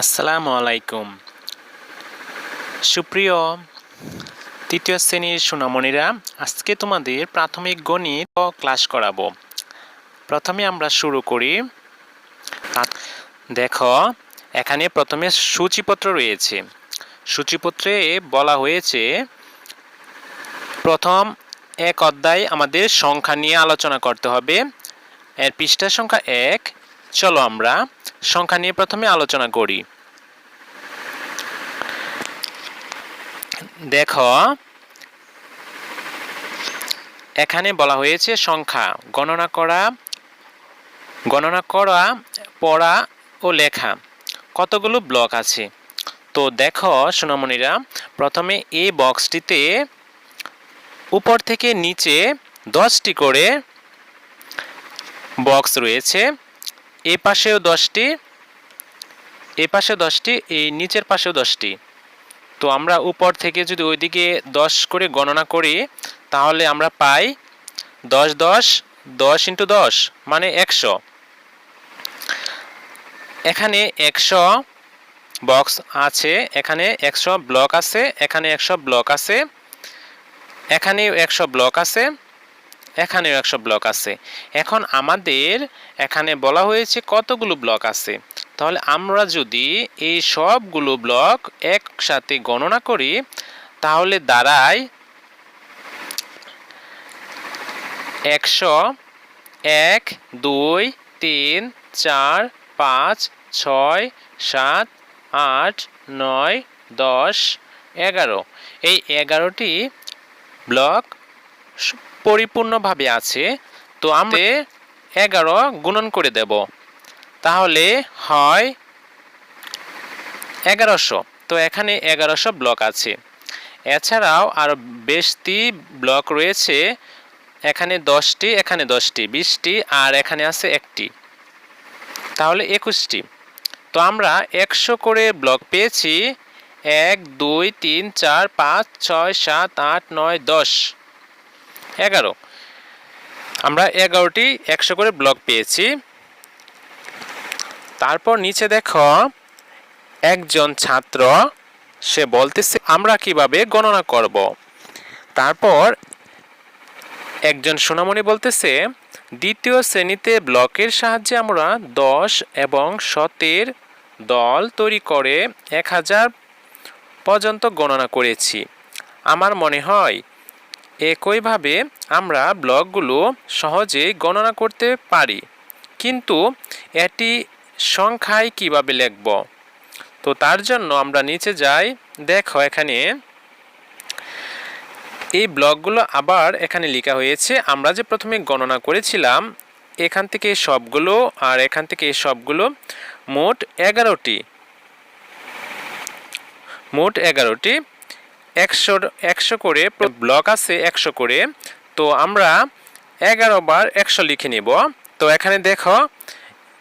আসসালামু আলাইকুম। সুপ্রিয় তৃতীয় শ্রেণির সোনামণিরা, আজকে তোমাদের প্রাথমিক গণিত ক্লাস করাবো। প্রথমে আমরা শুরু করি। দেখো, এখানে প্রথমে সূচিপত্র রয়েছে। সূচিপত্রে বলা হয়েছে, প্রথম এক অধ্যায় আমাদের সংখ্যা নিয়ে আলোচনা করতে হবে। এর পৃষ্ঠা সংখ্যা এক চলো আমরা সংখ্যা নিয়ে প্রথমে আলোচনা করি। দেখো, এখানে বলা হয়েছে সংখ্যা, গণনা করা গণনা করা, পড়া ও লেখা। কতগুলো ব্লক আছে? তো দেখো, সোনামণিরা, প্রথমে এই বক্সটিতে উপর থেকে নিচে দশটি করে বক্স রয়েছে। এ পাশেও দশটি, এ পাশে দশটি, এই নিচের পাশেও দশটি। তো আমরা উপর থেকে যদি ওইদিকে দশ করে গণনা করি, তাহলে আমরা পাই দশ দশ দশ ইন্টু দশ মানে একশো। এখানে একশো বক্স আছে, এখানে একশো ব্লক আছে, এখানে একশো ব্লক আছে, এখানেও একশো ব্লক আছে এখানেও একশো ব্লক আছে। এখন আমাদের এখানে বলা হয়েছে কতগুলো ব্লক আছে? তাহলে আমরা যদি এই সবগুলো ব্লক একসাথে গণনা করি, তাহলে দাঁড়ায় একশো এক, দুই, তিন, চার, পাঁচ, ছয়, সাত, আট, নয়, দশ, এগারো। এই এগারোটি ব্লক পরিপূর্ণভাবে আছে, তো আমরা এগারো গুণন করে দেব। তাহলে হয় এগারোশো। তো এখানে এগারোশো ব্লক আছে। এছাড়াও আরও বেশটি ব্লক রয়েছে। এখানে দশটি এখানে দশটি, বিশটি, আর এখানে আছে একটি। তাহলে একুশটি। তো আমরা একশো করে ব্লক পেয়েছি। এক, দুই, তিন, চার, পাঁচ, ছয়, সাত, আট, নয়, দশ। এগারো। আমরা এগারোটি একশো করে ব্লক পেয়েছি। তারপর নিচে দেখো, একজন ছাত্র, সে বলতেছে, আমরা কীভাবে গণনা করব? তারপর একজন সোনামণি বলতেছে, দ্বিতীয় শ্রেণীতে ব্লকের সাহায্যে আমরা দশ এবং শতের দল তৈরি করে এক হাজার পর্যন্ত গণনা করেছি। আমার মনে হয় একইভাবে আমরা ব্লকগুলো সহজেই গণনা করতে পারি। কিন্তু এটি সংখ্যায় কীভাবে লিখব? তো তার জন্য আমরা নিচে যাই। দেখো এখানে এই ব্লকগুলো আবার এখানে লেখা হয়েছে, আমরা যে প্রথমে গণনা করেছিলাম, এখান থেকে সবগুলো আর এখান থেকে সবগুলো মোট এগারোটি। মোট এগারোটি। একশো একশো করে ব্লক আছে একশো করে। তো আমরা এগারো বার একশো লিখে নিব। তো এখানে দেখো,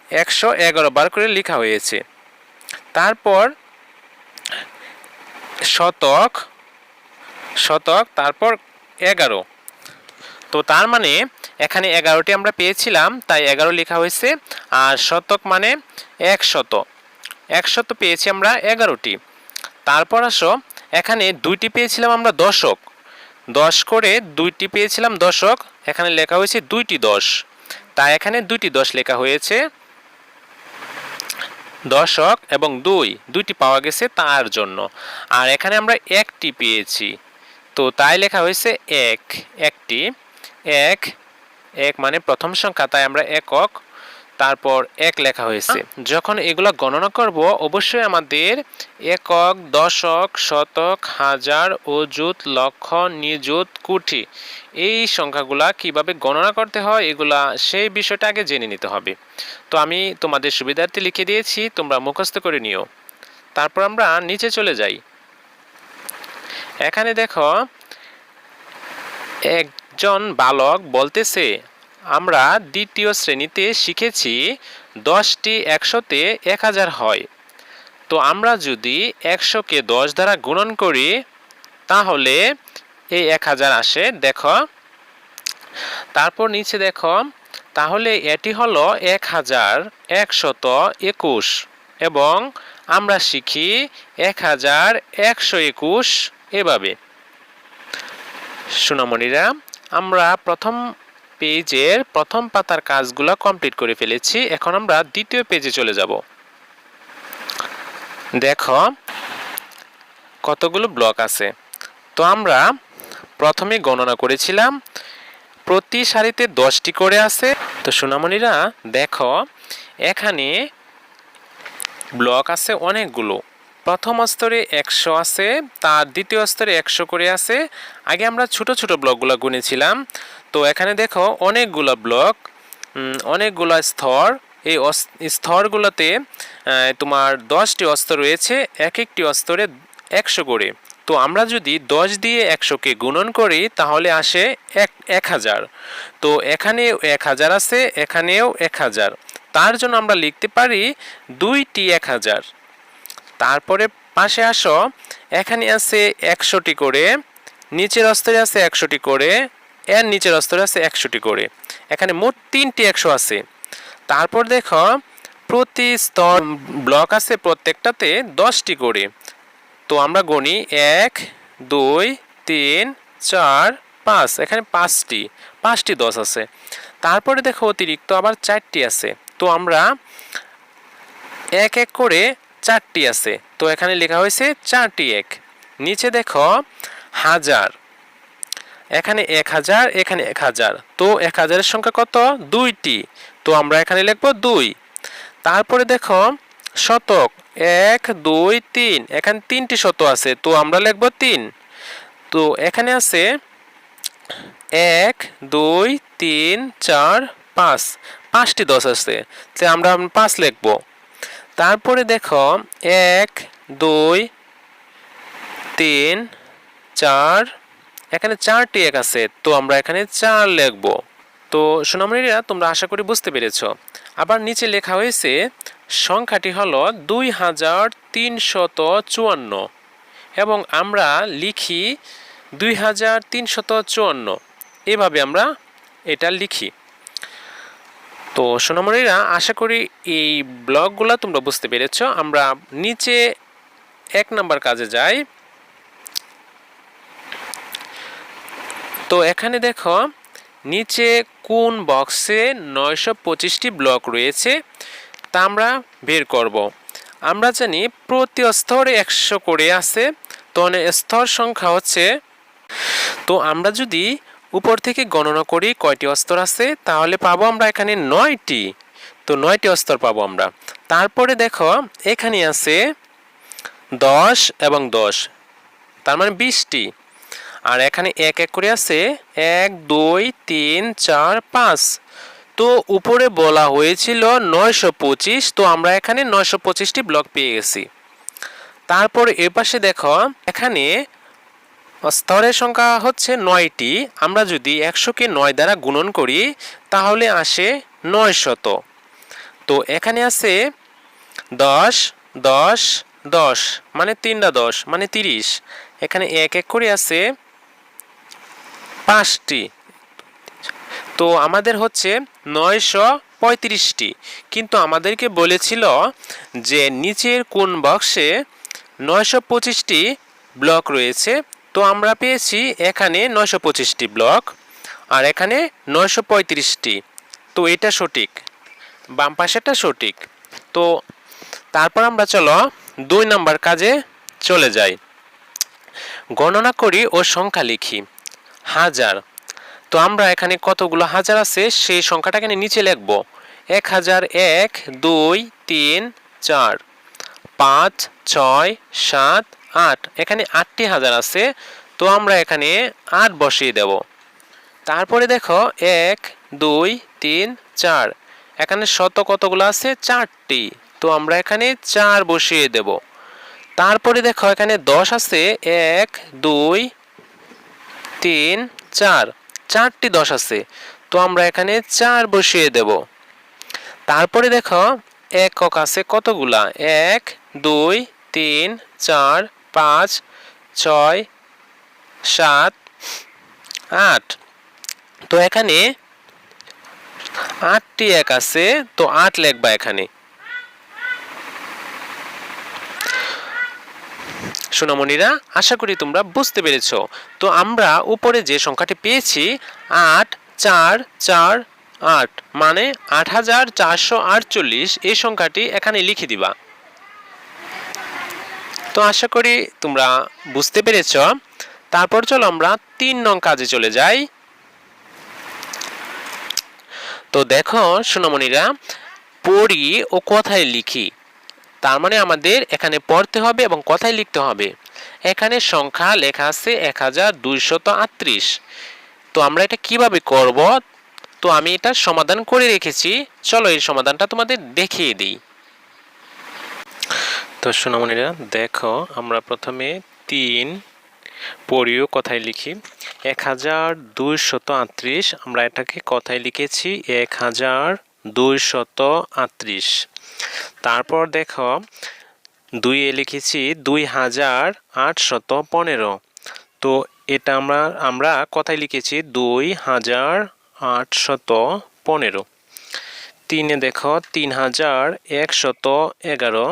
একশো এগারো বার করে লেখা হয়েছে। তারপর শতক শতক, তারপর এগারো। তো তার মানে এখানে এগারোটি আমরা পেয়েছিলাম, তাই এগারো লেখা হয়েছে। আর শতক মানে এক শত একশত পেয়েছি আমরা এগারোটি। তারপর আসো এখানে দুইটি পেয়েছিলাম আমরা দশক দশ করে দুইটি পেয়েছিলাম দশক এখানে লেখা হয়েছে দুইটি দশ। তাই এখানে দুইটি দশ লেখা হয়েছে। দশক এবং দুই, দুইটি পাওয়া গেছে তার জন্য। আর এখানে আমরা একটি পেয়েছি। তো তাই লেখা হয়েছে এক, একটি। এক এক মানে প্রথম সংখ্যা, তাই আমরা একক তারপর এক লেখা হয়েছে। যখন এগুলো গণনা করব, অবশ্যই আমাদের একক, দশক, শতক, হাজার, অযুত, লক্ষ, নিযুত কোটি এই সংখ্যাগুলা কীভাবে গণনা করতে হয়, এগুলা সেই বিষয়টা আগে জেনে নিতে হবে। তো আমি তোমাদের সুবিধার্থে লিখে দিয়েছি, তোমরা মুখস্থ করে নিও। তারপর আমরা নিচে চলে যাই। এখানে দেখো, একজন বালক বলতেছে আমরা দ্বিতীয় শ্রেণীতে শিখেছি দশটি একশোতে এক হাজার হয়। তো আমরা যদি একশোকে দশ দ্বারা গুণন করি, তাহলে এই এক হাজার আসে, দেখো। তারপর নিচে দেখো, তাহলে এটি হলো এক হাজার একশত একুশ এবং আমরা শিখি এক হাজার একশো একুশ এভাবে। সোনামণিরা, আমরা প্রথম পেজের প্রথম পাতার কাজগুলো কমপ্লিট করে ফেলেছি। এখন আমরা দ্বিতীয় পেজে চলে যাব। দেখো, কতগুলো ব্লক আছে। তো আমরা প্রথমে গণনা করেছিলাম, প্রতি সারিতে দশটি করে আছে। তো সোনামণিরা, দেখো, এখানে ব্লক আছে অনেকগুলো। প্রথম স্তরে একশো আছে, তার দ্বিতীয় স্তরে একশো করে আছে। আগে আমরা ছোট ছোট ব্লকগুলো গুনেছিলাম। তো এখানে দেখো অনেকগুলো ব্লক অনেকগুলো স্তর। এই স্তরগুলোতে তোমার দশটি অস্ত্র রয়েছে এক একটি অস্তরে একশো করে। তো আমরা যদি দশ দিয়ে একশোকে গুণন করি, তাহলে আসে এক এক হাজার। তো এখানেও এক হাজার আছে, এখানেও এক হাজার। তার জন্য আমরা লিখতে পারি দুইটি এক হাজার। তারপরে পাশে আসো, এখানে আছে একশোটি করে, নিচের স্তরে আছে একশোটি করে এর নিচের স্তরে আছে একশোটি করে এখানে মোট তিনটি একশো আছে। তারপর দেখো, প্রতি স্তর ব্লক আছে প্রত্যেকটাতে দশটি করে তো আমরা গণি এক, দুই, তিন, চার, পাঁচ। এখানে পাঁচটি পাঁচটি দশ আছে। তারপরে দেখো অতিরিক্ত আবার চারটি আছে। তো আমরা এক এক করে চারটি আছে। তো এখানে লেখা হয়েছে চারটি এক। নিচে দেখো হাজার। এখানে এক হাজার, এখানে এক হাজার। তো এক হাজারের সংখ্যা কত? দুইটি। তো আমরা এখানে লিখব দুই। তারপরে দেখো, শতক এক, দুই, তিন। এখানে তিনটি শত আছে, তো আমরা লিখব তিন। তো এখানে আছে এক, দুই, তিন, চার, পাঁচ। পাঁচটি দশ আছে তো আমরা পাঁচ লিখব। তারপরে দেখো, এক, দুই, তিন, চার এখানে চারটি এক আছে, তো আমরা এখানে চার লিখব। তো সোনামণিরা, তোমরা আশা করি বুঝতে পেরেছ। আবার নিচে লেখা হয়েছে, সংখ্যাটি হলো দুই হাজার তিনশত চুয়ান্ন। এবং আমরা লিখি দুই হাজার তিনশত চুয়ান্ন। এভাবে আমরা এটা লিখি। তো সোনামণিরা, আশা করি এই ব্লগগুলো তোমরা বুঝতে পেরেছ। আমরা নিচে এক নাম্বার কাজে যাই। তো এখানে দেখো, নিচে কোন বক্সে নয়শো পঁচিশটি ব্লক রয়েছে তা আমরা বের করব। আমরা জানি প্রতি স্তরে একশো করে আছে, তো মানে স্তর সংখ্যা হচ্ছে, তো আমরা যদি উপর থেকে গণনা করি কয়টি অস্তর আছে, তাহলে পাবো আমরা এখানে নয়টি, তো নয়টি অস্তর পাবো আমরা। তারপরে দেখো, এখানে আছে দশ এবং দশ, তার মানে বিশটি। আর এখানে এক এক করে আছে এক, দুই, তিন, চার, পাঁচ। তো উপরে বলা হয়েছিল নয়শো পঁচিশ, তো আমরা এখানে নয়শো পঁচিশটি ব্লক পেয়ে গেছি। তারপর এ পাশে দেখো, এখানে স্তরের সংখ্যা হচ্ছে নয়টি। আমরা যদি একশোকে নয় দ্বারা গুণন করি, তাহলে আসে নয় শত তো এখানে আছে দশ দশ দশ মানে তিনটা দশ মানে তিরিশ। এখানে এক এক করে আছে পাঁচটি। তো আমাদের হচ্ছে নয়শো পঁয়ত্রিশটি। কিন্তু আমাদেরকে বলেছিল যে নিচের কোন বক্সে নয়শো পঁচিশটি ব্লক রয়েছে। তো আমরা পেয়েছি এখানে নয়শো পঁচিশটি ব্লক আর এখানে নয়শো পঁয়ত্রিশটি। তো এটা সঠিক। বাম পাশেটা সঠিক। তো তারপর আমরা চলো দুই নম্বর কাজে চলে যাই। গণনা করি ও সংখ্যা লিখি। হাজার। তো আমরা এখানে কতগুলো হাজার আছে? সেই সংখ্যাটা এখানে নিচে লিখব। এক হাজার এক, দুই, তিন, চার, পাঁচ, ছয়, সাত, আট। এখানে আটটি হাজার আছে। তো আমরা এখানে আট বসিয়ে দেব। তারপরে দেখো, এক, দুই, তিন, চার। এখানে শত কতগুলো আছে? চারটি। তো আমরা এখানে চার বসিয়ে দেব। তারপরে দেখো, এখানে দশ আছে। এক, দুই তিন, চার। চারটি দশ আছে। তো আমরা এখানে চার বসিয়ে দেব। তারপরে দেখো, একক আছে কতগুলা? এক, দুই, তিন, চার, পাঁচ, ছয়, সাত, আট। তো এখানে আটটি এক আছে। তো আট লেখবা এখানে। সোনামণিরা, আশা করি তোমরা বুঝতে পেরেছ। তো আমরা উপরে যে সংখ্যাটি পেয়েছি, আট, চার চার, আট মানে আট হাজার চারশো আটচল্লিশ, এই সংখ্যাটি এখানে লিখে দিবা। তো আশা করি তোমরা বুঝতে পেরেছ। তারপর চলো আমরা তিন নং কাজে চলে যাই। তো দেখো, সোনামণিরা, পড়ি ও কথায় লিখি। তার মানে আমাদের এখানে পড়তে হবে এবং কথায় লিখতে হবে। এখানে সংখ্যা লেখা আছে এক হাজার দুইশত আটত্রিশ। তো আমরা এটা কীভাবে করব? তো আমি এটা সমাধান করে রেখেছি। চলো এই সমাধানটা তোমাদের দেখিয়ে দিই। তো সোনামণিরা, দেখো, আমরা প্রথমে তিন পড়িও কথায় লিখি। এক হাজার দুইশত আটত্রিশ, আমরা এটাকে কথায় লিখেছি এক হাজার দুইশত আটত্রিশ। তারপর দেখো, দুইয়ে লিখেছি দুই হাজার আটশত পনেরো। তো এটা আমরা আমরা কথায় লিখেছি দুই হাজার আটশত পনেরো। তিনে দেখো তিন হাজার একশত এগারো।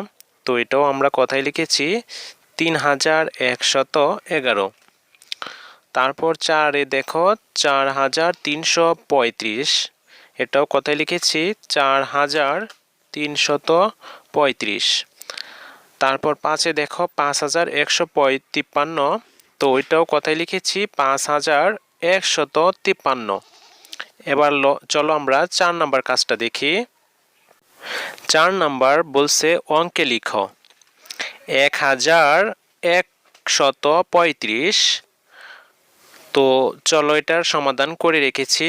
তো এটাও আমরা কথায় লিখেছি তিন হাজার একশত এগারো। তারপর চারে দেখো চার হাজার তিনশো পঁয়ত্রিশ। এটাও কথায় লিখেছি চার হাজার তিনশত পঁয়ত্রিশ। তারপর পাঁচে দেখো, পাঁচ হাজার একশো তিপ্পান্ন তো ওইটাও কথায় লিখেছি, পাঁচ হাজার একশত তিপ্পান্ন। এবার চলো আমরা চার নাম্বার কাজটা দেখি। চার নাম্বার বলছে অঙ্কে লিখো। এক হাজার একশত পঁয়ত্রিশ। তো চলো এটার সমাধান করে রেখেছি।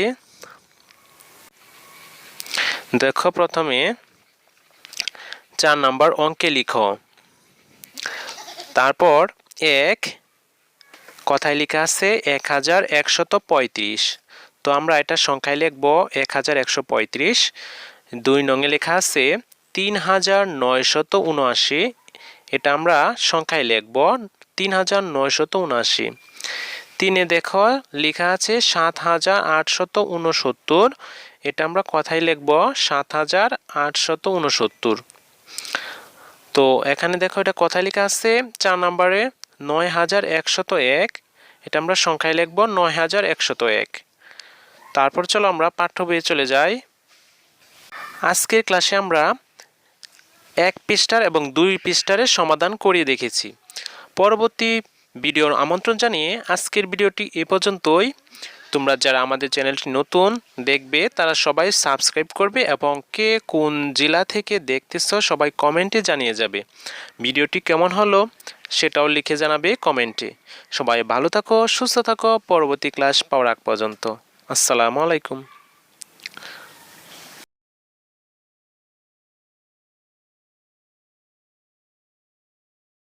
দেখো প্রথমে চার নাম্বার অঙ্কে লিখো। তারপর এক, কথায় লেখা আছে এক হাজার একশত পঁয়ত্রিশ। তো আমরা এটা সংখ্যায় লিখব এক হাজার একশো পঁয়ত্রিশ। দুই নঙে লেখা আছে তিন হাজার নয়শত উনআশি। এটা আমরা সংখ্যায় লিখব তিন হাজার নয়শত উনআশি। তিনে দেখো, লেখা আছে সাত হাজার আটশত উনসত্তর। এটা আমরা কথায় লিখব সাত হাজার আটশত উনসত্তর। তো এখানে দেখো এটা কথায় লেখা আছে, চার নম্বরে নয় হাজার একশত এক, এটা আমরা সংখ্যায় লিখব নয় হাজার একশত এক। তারপর চলো আমরা পাঠ্য বইয়ে চলে যাই। আজকের ক্লাসে আমরা এক পৃষ্ঠার এবং দুই পৃষ্ঠারের সমাধান করিয়ে দেখেছি। পরবর্তী ভিডিওর আমন্ত্রণ জানিয়ে আজকের ভিডিওটি এ পর্যন্তই। তোমরা যারা আমাদের চ্যানেলটি নতুন দেখবে, তারা সবাই সাবস্ক্রাইব করবে এবং কে কোন জেলা থেকে দেখতেছ সবাই কমেন্টে জানিয়ে যাবে। ভিডিওটি কেমন হলো সেটাও লিখে জানাবে কমেন্টে। সবাই ভালো থাকো, সুস্থ থাকো, পরবর্তী ক্লাস পাওয়ার আগ পর্যন্ত। আসসালামু আলাইকুম।